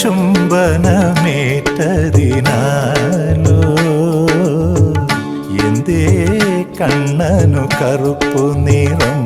ചുടുചുംബനമേറ്റതിനാലോ എന്തേ കണ്ണനു കറുപ്പു നിറം